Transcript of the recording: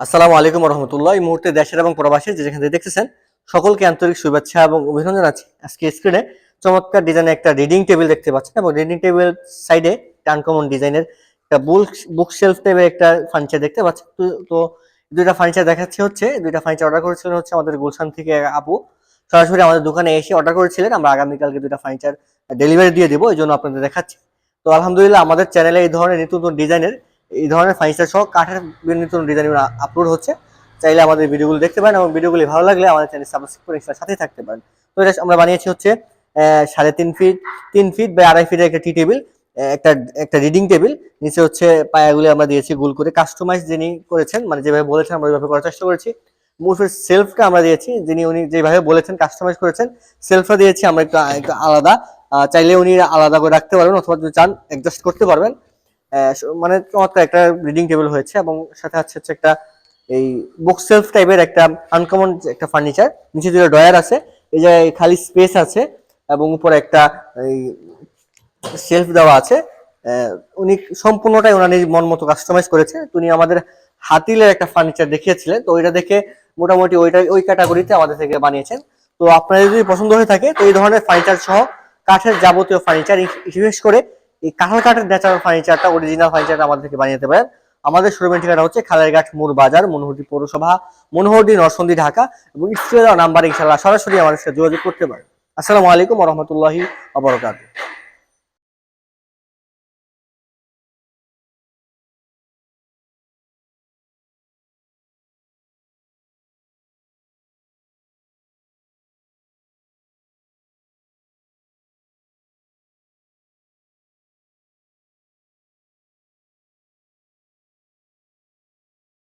আসসালামু আলাইকুম রহমতুল্লাহ এই মুহূর্তে দেশের এবং প্রবাসী যে যেখান দেখতেছেন, সকলকে আন্তরিক শুভেচ্ছা এবং অভিনন্দন আছে আজকে স্ক্রিনে চমৎকার ডিজাইনের একটা রিডিং টেবিল দেখতে পাচ্ছেন এবং রিডিং টেবিল সাইডে আনকমন ডিজাইনের একটা বুক বুক টাইপের একটা ফার্নিচার দেখতে পাচ্ছেন। তো দুইটা ফার্নিচার দেখাচ্ছে হচ্ছে দুইটা ফার্নিচার অর্ডার করেছিলেন হচ্ছে আমাদের গুলশান থেকে আপু সরাসরি আমাদের দোকানে এসে অর্ডার করেছিলেন, আমরা আগামীকালকে দুইটা ফার্নিচার ডেলিভারি দিয়ে দেবো, এই জন্য আপনাদের দেখাচ্ছি। তো আলহামদুলিল্লাহ আমাদের চ্যানেলে এই ধরনের নিত্য নতুন ডিজাইনের এই ধরনের ফার্নিচার সহ কাঠের বিভিন্ন নতুন ডিজাইন আপলোড হচ্ছে। চাইলে আমাদের ভিডিওগুলো দেখতে পারেন এবং ভিডিওগুলি ভালো লাগলে আমাদের চ্যানেল সাবস্ক্রাইব করে সাথেই থাকতে পারেন। তো এটা আমরা বানিয়েছি হচ্ছে সাড়ে তিন ফিট তিন ফিট বা আড়াই ফিটের একটা টি টেবিল একটা একটা রিডিং টেবিল নিচে হচ্ছে পায়াগুলি আমরা দিয়েছি গোল করে। কাস্টমাইজ যিনি করেছেন মানে যেভাবে বলেছেন আমরা ওইভাবে করার চেষ্টা করেছি। মুফের সেলফটা আমরা দিয়েছি, যিনি উনি যেভাবে বলেছেন কাস্টমাইজ করেছেন সেলফটা দিয়েছি, আমরা একটু একটু আলাদা। চাইলে উনি আলাদা করে রাখতে পারবেন অথবা যদি চান অ্যাডজাস্ট করতে পারবেন। মানে চমৎকার একটা রিডিং টেবিল হয়েছে এবং সাথে আছে হচ্ছে একটা এই বুক সেলফ টাইপের একটা আনকমন একটা ফার্নিচার নিচে দুটো ডয়ার আছে, এই জায়গায় খালি স্পেস আছে এবং উপরে একটা এই শেলফ দেওয়া আছে। উনি সম্পূর্ণটাই ওনার মন মতো কাস্টমাইজ করেছে। উনি আমাদের হাতিলের একটা ফার্নিচার দেখিয়েছিলেন। তো ওইটা দেখে মোটামুটি ওইটা ওই ক্যাটাগরিতে আমাদের থেকে বানিয়েছেন। তো আপনাদের যদি পছন্দ হয়ে থাকে, তো এই ধরনের ফার্নিচার সহ কাঠের যাবতীয় ফার্নিচার বিশেষ করে এই কাঁঠাল কাঠের ন্যাচারাল ফার্নিচারটা অরিজিনাল ফার্নিচারটা আমাদের থেকে বানিয়ে নিতে পারেন। আমাদের শোরুমের ঠিকানা হচ্ছে খালেরঘাট মোড় বাজার, মনোহরটি পৌরসভা, মনোহরটি নরসন্দি, ঢাকা এবং স্ক্রিনে দেওয়া নাম্বার ইনশাল্লাহ সরাসরি আমাদের সাথে যোগাযোগ করতে পারেন। আসসালামু আলাইকুম রহমতুল্লাহি আবরকাত